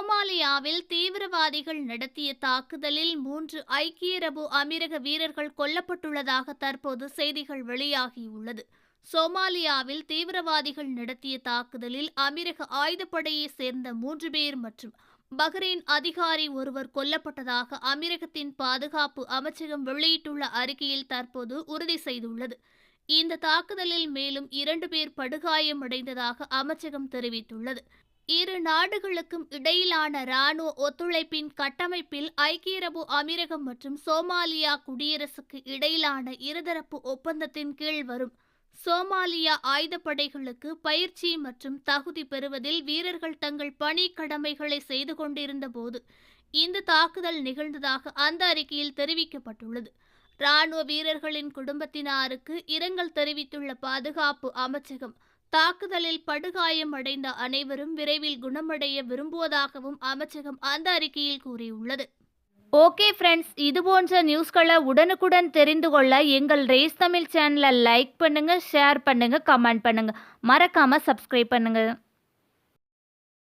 சோமாலியாவில் தீவிரவாதிகள் நடத்திய தாக்குதலில் மூன்று ஐக்கிய அரபு அமீரக வீரர்கள் கொல்லப்பட்டுள்ளதாக தற்போது செய்திகள் வெளியாகியுள்ளது. சோமாலியாவில் தீவிரவாதிகள் நடத்திய தாக்குதலில் அமீரக ஆயுதப்படையைச் சேர்ந்த மூன்று பேர் மற்றும் பஹ்ரைன் அதிகாரி ஒருவர் கொல்லப்பட்டதாக அமீரகத்தின் பாதுகாப்பு அமைச்சகம் வெளியிட்டுள்ள அறிக்கையில் தற்போது உறுதி செய்துள்ளது. இந்த தாக்குதலில் மேலும் இரண்டு பேர் படுகாயமடைந்ததாக அமைச்சகம் தெரிவித்துள்ளது. இரு நாடுகளுக்கும் இடையிலான இராணுவ ஒத்துழைப்பின் கட்டமைப்பில் ஐக்கிய அரபு அமீரகம் மற்றும் சோமாலியா குடியரசுக்கு இடையிலான இருதரப்பு ஒப்பந்தத்தின் கீழ் வரும். சோமாலியா ஆயுதப்படைகளுக்கு பயிற்சி மற்றும் தகுதி பெறுவதில் வீரர்கள் தங்கள் பணி கடமைகளை செய்து கொண்டிருந்த போது இந்த தாக்குதல் நிகழ்ந்ததாக அந்த அறிக்கையில் தெரிவிக்கப்பட்டுள்ளது. இராணுவ வீரர்களின் குடும்பத்தினாருக்கு இரங்கல் தெரிவித்துள்ள பாதுகாப்பு அமைச்சகம் தாக்குதலில் படுகாயம் அடைந்த அனைவரும் விரைவில் குணமடைய விரும்புவதாகவும் அமைச்சகம் அந்த அறிக்கையில் கூறியுள்ளது. ஓகே ஃப்ரெண்ட்ஸ் இது போன்ற நியூஸ்களை உடனுக்குடன் தெரிந்து கொள்ள எங்கள் ரேஸ் தமிழ் சேனலை லைக் பண்ணுங்கள் ஷேர் பண்ணுங்கள் கமெண்ட் பண்ணுங்கள் மறக்காமல் சப்ஸ்கிரைப் பண்ணுங்கள்